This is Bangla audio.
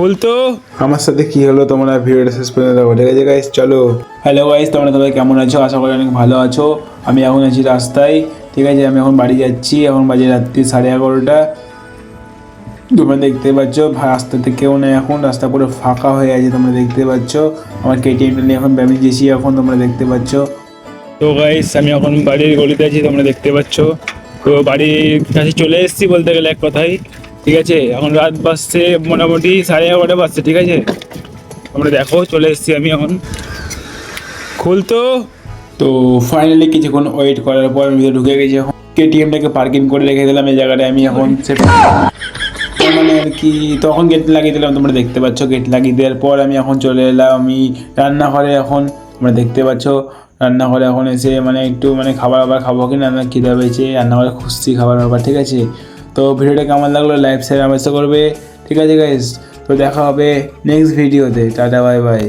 খুলতো আমার সাথে কি হলো তোমরা ভিডিওটা শেষ পর্যন্ত দেখো ঠিক আছে গাইস চলো। হ্যালো গাইস তোমরা সবাই কেমন আছো? আশা করি অনেক ভালো আছো। আমি এখন আছি রাস্তায় ঠিক আছে? আমি এখন বাড়ি যাচ্ছি এখন বাজে রাত্রি সাড়ে এগারোটা। তোমরা দেখতে পাচ্ছ রাস্তাতে কেউ নেই এখন রাস্তা পুরো ফাঁকা হয়ে আছে তোমরা দেখতে পাচ্ছ। আমার কেটিএমটা নিয়ে এখন ব্যামি গেছি এখন তোমরা দেখতে পাচ্ছ। তো গাইস আমি এখন বাড়ির গলিতে আছি তোমরা দেখতে পাচ্ছ। তো বাড়ির কাছে চলে এসেছি বলতে গেলে এক কথাই ঠিক আছে? এখন রাত বাজছে মোটামুটি সাড়ে এগারোটা বাজছে, ঠিক আছে? আমরা দেখো, চলে এসেছি আমি এখন। খুলতো তো। ফাইনালি কিছুক্ষণ ওয়েট করার পর আমি ঢুকে গেছি এখন। কেটিএমটাকে পার্কিং করে রেখে দিলাম, এই জায়গাটায় আমি এখন মানে আর কি, তখন গেট লাগিয়ে দিলাম, তোমরা দেখতে পাচ্ছ গেট লাগিয়ে দেওয়ার পর আমি এখন চলে এলাম, আমি রান্নাঘরে এখন, তোমরা দেখতে পাচ্ছ। রান্নাঘরে এখন এসে মানে একটু মানে খাবার আবার খাব কি না খিদে পেয়েছে, রান্নাঘরে খুঁজছি খাবার ব্যাপার ঠিক আছে? তো ভিডিওটা কেমন লাগল লাইভ সেভ আমার করবে। ঠিক আছে গাইজ তো দেখা হবে নেক্সট ভিডিওতে টাটা বাই বাই